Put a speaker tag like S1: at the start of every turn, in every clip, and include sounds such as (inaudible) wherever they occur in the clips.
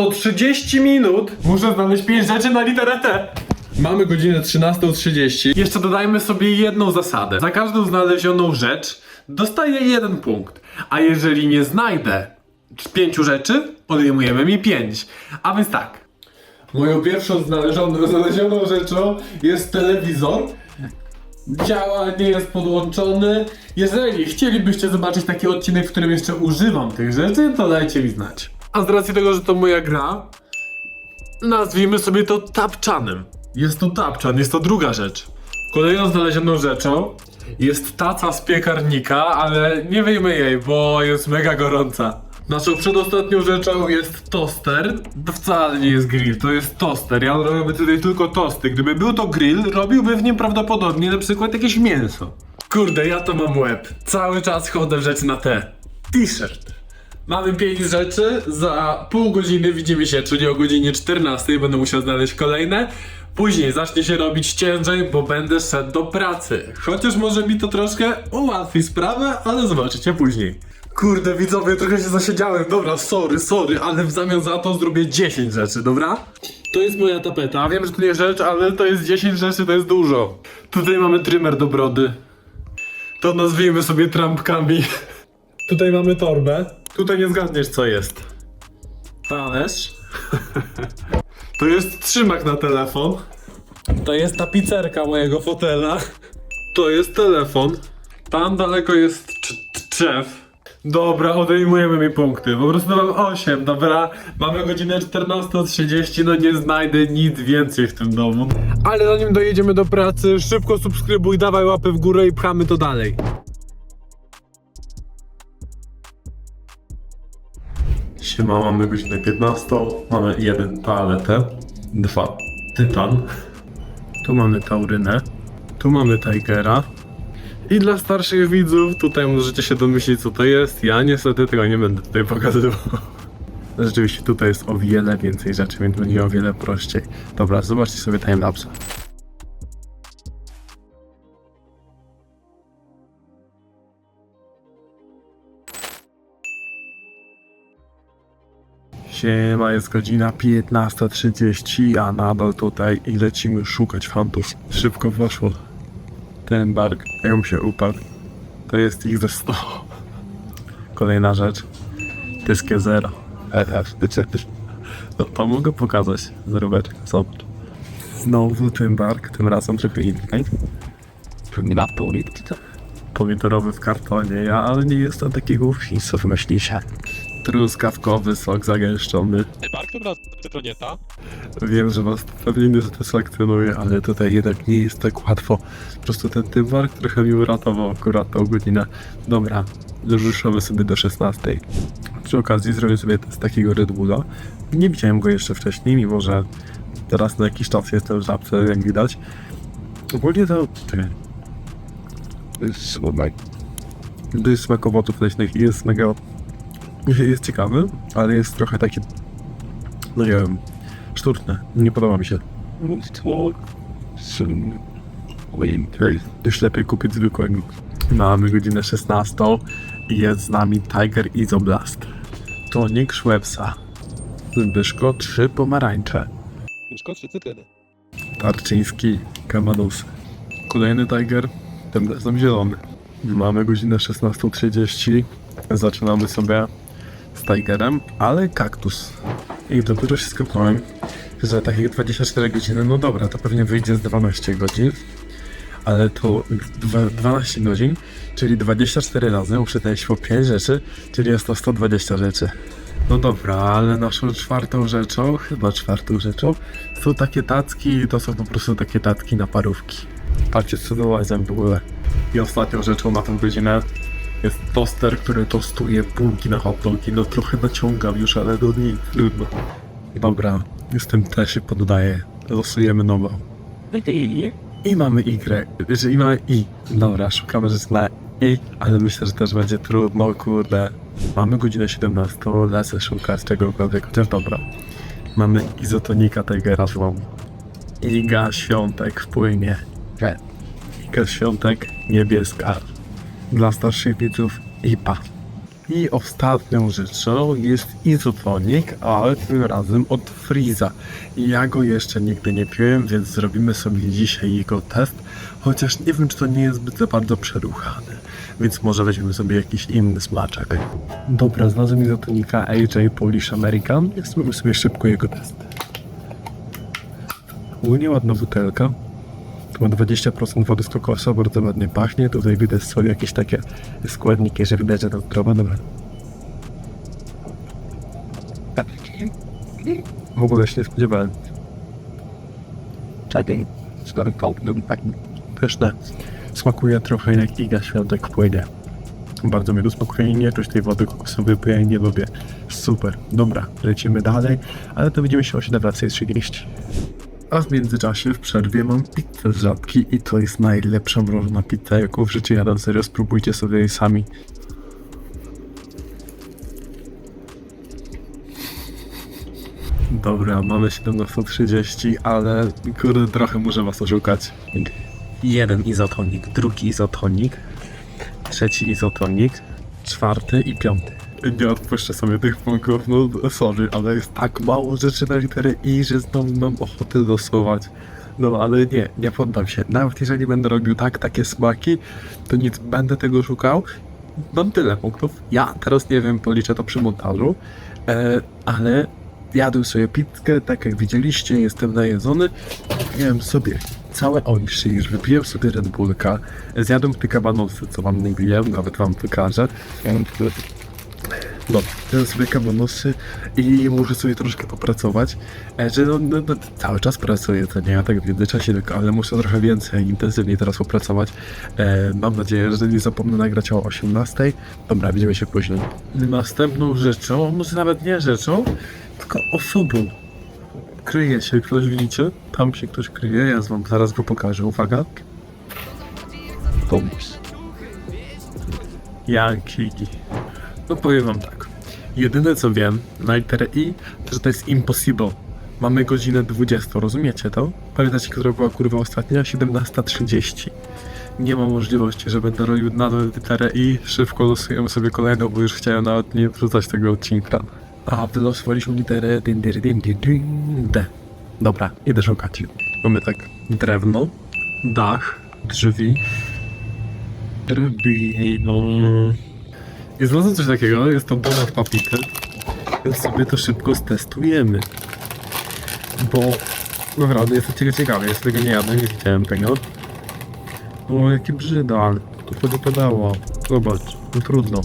S1: Co 30 minut muszę znaleźć 5 rzeczy na literę T. Mamy godzinę 13.30. Jeszcze dodajmy sobie jedną zasadę. Za każdą znalezioną rzecz dostaję jeden punkt. A jeżeli nie znajdę pięciu rzeczy, odejmujemy mi 5. A więc tak. Moją pierwszą znalezioną, znalezioną rzeczą jest telewizor. Działa, nie jest podłączony. Jeżeli chcielibyście zobaczyć taki odcinek, w którym jeszcze używam tych rzeczy, to dajcie mi znać. A z racji tego, że to moja gra, nazwijmy sobie to tapczanem. Jest to tapczan, jest to druga rzecz. Kolejną znalezioną rzeczą jest taca z piekarnika, ale nie wyjmę jej, bo jest mega gorąca. Naszą przedostatnią rzeczą jest toster. To wcale nie jest grill, to jest toster. Ja robię tutaj tylko tosty. Gdyby był to grill, robiłby w nim prawdopodobnie na przykład jakieś mięso. Kurde, ja to mam łeb. Cały czas chodzę w rzeczy na te. T-shirt. Mamy 5 rzeczy, za pół godziny widzimy się, czyli o godzinie 14 będę musiał znaleźć kolejne. Później zacznie się robić ciężej, bo będę szedł do pracy. Chociaż może mi to troszkę ułatwi sprawę, ale zobaczycie później. Kurde, widzowie, trochę się zasiedziałem. Dobra, sorry, sorry, ale w zamian za to zrobię 10 rzeczy, dobra? To jest moja tapeta. Wiem, że to nie rzecz, ale to jest 10 rzeczy, to jest dużo. Tutaj mamy trymer do brody. To nazwijmy sobie trampkami. Tutaj mamy torbę. Tutaj nie zgadniesz co jest. Talerz. (laughs) To jest trzymak na telefon. To jest tapicerka mojego fotela. To jest telefon. Tam daleko jest drzew. Dobra, odejmujemy mi punkty. Po prostu mam 8, dobra? Mamy godzinę 14.30, no nie znajdę nic więcej w tym domu. Ale zanim dojedziemy do pracy, szybko subskrybuj, dawaj łapy w górę i pchamy to dalej. Siema, mamy godzinę 15, mamy jeden toaletę, dwa. Tytan, tu mamy taurynę, tu mamy tigera. I dla starszych widzów tutaj możecie się domyślić co to jest, ja niestety tego nie będę tutaj pokazywał. (laughs) Rzeczywiście tutaj jest o wiele więcej rzeczy, więc będzie o wiele prościej. Dobra, zobaczcie sobie timelapse. Siema, jest godzina 15.30, a nadal tutaj i lecimy szukać fantów. Szybko poszło. Ten bark, jak mu się upadł, to jest ich ze 100. Kolejna rzecz, tyskie zero. No to mogę pokazać, zarobeczkę, zobacz. Znowu ten bark, tym razem trochę inny. Pomidorowy w kartonie, ja, ale nie jestem taki głupi.
S2: Co wymyślicie?
S1: Truskawkowy sok zagęszczony.
S3: Bark nie ta.
S1: Wiem, że was pewnie nie satysfakcjonuje, ale tutaj jednak nie jest tak łatwo. Po prostu ten tymark trochę mi uratował akurat tą godzinę. Dobra, ruszamy sobie do 16. Przy okazji zrobię sobie test takiego Red Bulla. Nie widziałem go jeszcze wcześniej, mimo że teraz na jakiś czas jestem w żabce, jak widać. Ogólnie to... Czekaj.
S2: Słuchaj.
S1: To jest smak owoców leśnych i jest mega... Jest ciekawy, ale jest trochę taki... No nie wiem... Sztuczne. Nie podoba mi się. Już lepiej kupić zwykłego. Mamy godzinę 16 i jest z nami Tiger Izoblast. Tonik Schwebsa. Zbyszko, trzy pomarańcze.
S3: Myszko trzy cytryny.
S1: Tarczyński, Kamanus. Kolejny Tiger, tym razem zielony. Mamy godzinę 16.30. Zaczynamy sobie z Tigerem, ale kaktus. I dopiero się skapnąłem, że takich 24 godziny, no dobra, to pewnie wyjdzie z 12 godzin. Ale to dwa- 12 godzin, czyli 24 razy dać po 5 rzeczy, czyli jest to 120 rzeczy. No dobra, ale naszą czwartą rzeczą, chyba czwartą rzeczą, są takie tacki i to są po prostu takie tacki na parówki. Patrzcie, co dołazem ogóle. I ostatnią rzeczą na tę godzinę jest toster, który tostuje bułki na hot dogi. No trochę naciągam już, ale do niej trudno. Dobra, już tym też się poddaję. Losujemy nową. I mamy Y. Znaczy, i mamy I. Dobra, szukamy rzeczy na I, ale myślę, że też będzie trudno, kurde. Mamy godzinę 17, lecę szukać czegokolwiek, chociaż dobra. Mamy izotonika Tigera złą. Iga Świątek wpłynie. Iga Świątek niebieska. Dla starszych widzów IPA. I ostatnią rzeczą jest izotonik, ale tym razem od Freeza. Ja go jeszcze nigdy nie piłem, więc zrobimy sobie dzisiaj jego test, chociaż nie wiem, czy to nie jest zbyt za bardzo przeruchany, więc może weźmiemy sobie jakiś inny smaczek. Dobra, znalazłem izotonika AJ Polish American, więc zrobimy sobie szybko jego test. Ogólnie ładna butelka. Ma 20% wody z kokosa, bardzo ładnie pachnie. Tutaj widać są jakieś takie składniki, że widać, że to zdrowe. Dobra. W ogóle się nie spodziewałem.
S2: Czekaj. Skoro kołbym tak.
S1: Pyszne. Smakuje trochę jak Iga Świątek płynie. Bardzo mi to smakuje i nie czuć tej wody kokosowej, bo ja nie lubię. Super. Dobra, lecimy dalej, ale to widzimy się o 17.30. A w międzyczasie w przerwie mam pizzę z żabki i to jest najlepsza mrożona pizza, jaką w życiu jadam. Serio, spróbujcie sobie jej sami. Dobra, mamy 17.30, ale kurde, trochę muszę was oszukać. Jeden izotonik, drugi izotonik, trzeci izotonik, czwarty i piąty. Nie odpuszczę sobie tych punktów, no sorry, ale jest tak mało rzeczy na literę I, że znowu mam ochotę losować. No ale nie, nie poddam się. Nawet jeżeli będę robił tak, takie smaki, to nic, będę tego szukał. Mam tyle punktów. Ja teraz nie wiem, policzę to przy montażu, e, ale jadłem sobie pizzkę, tak jak widzieliście, jestem najedzony. Miałem sobie całe ojszy, już wypiłem sobie Red Bullka, zjadłem te kabanosy, co wam wiem, nawet wam pokażę. No, teraz sobie kabanosy i muszę sobie troszkę popracować, e, że no, no, no, cały czas pracuję, to nie ja tak w międzyczasie, tylko, ale muszę trochę więcej, intensywniej teraz popracować. E, mam nadzieję, że nie zapomnę nagrać o 18. Dobra, widzimy się później. Następną rzeczą, może nawet nie rzeczą, tylko osobą. Kryje się ktoś, widzicie? Tam się ktoś kryje, ja wam zaraz go pokażę, uwaga.
S2: Pomysł.
S1: Jaki? No powiem wam tak. Jedyne co wiem na literę I, to że to jest impossible. Mamy godzinę 20, rozumiecie to? Pamiętacie, która była kurwa ostatnia? 17.30. Nie ma możliwości, że będę robił nadal literę I. Szybko losujemy sobie kolejną, bo już chciałem nawet nie wrzucać tego odcinka. A, wylosowaliśmy literę din, din, din, din, din, D. Dobra, idę szukać. Mamy tak drewno, dach, drzwi, drewno. I znalazłem coś takiego, jest to donut papity, więc sobie to szybko stestujemy. Bo naprawdę jestem tego ciekawy, jest tego nie jadłem, nie widziałem tego. O, jakie brzydal, to pedało. Zobacz, no trudno.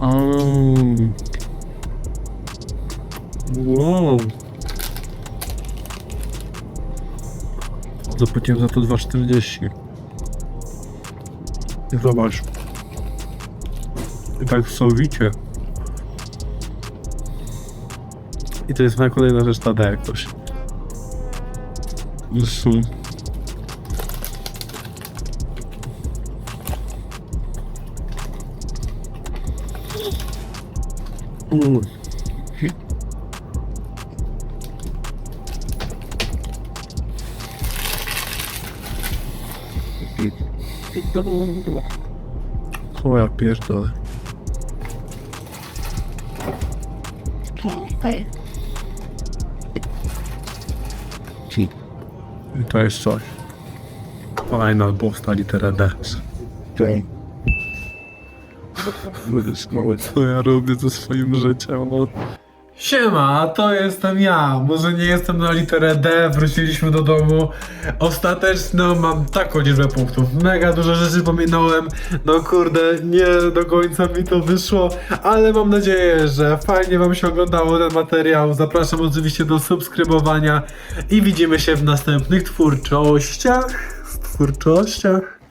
S1: Um. Wow. Zapłaciłem za to 2,40. I Zobacz. I tak sowicie. I to jest moja kolejna rzecz na D jak coś. Zresztą... Mm. O pierdolę. I to jest coś. Fajna bosta litera D. Co ja robię ze swoim życiem? No. Siema, to jestem ja. Może nie jestem na literę D, wróciliśmy do domu. Ostateczno mam taką liczbę punktów. Mega dużo rzeczy pominąłem. No kurde, nie do końca mi to wyszło, ale mam nadzieję, że fajnie wam się oglądało ten materiał. Zapraszam oczywiście do subskrybowania i widzimy się w następnych twórczościach. W twórczościach.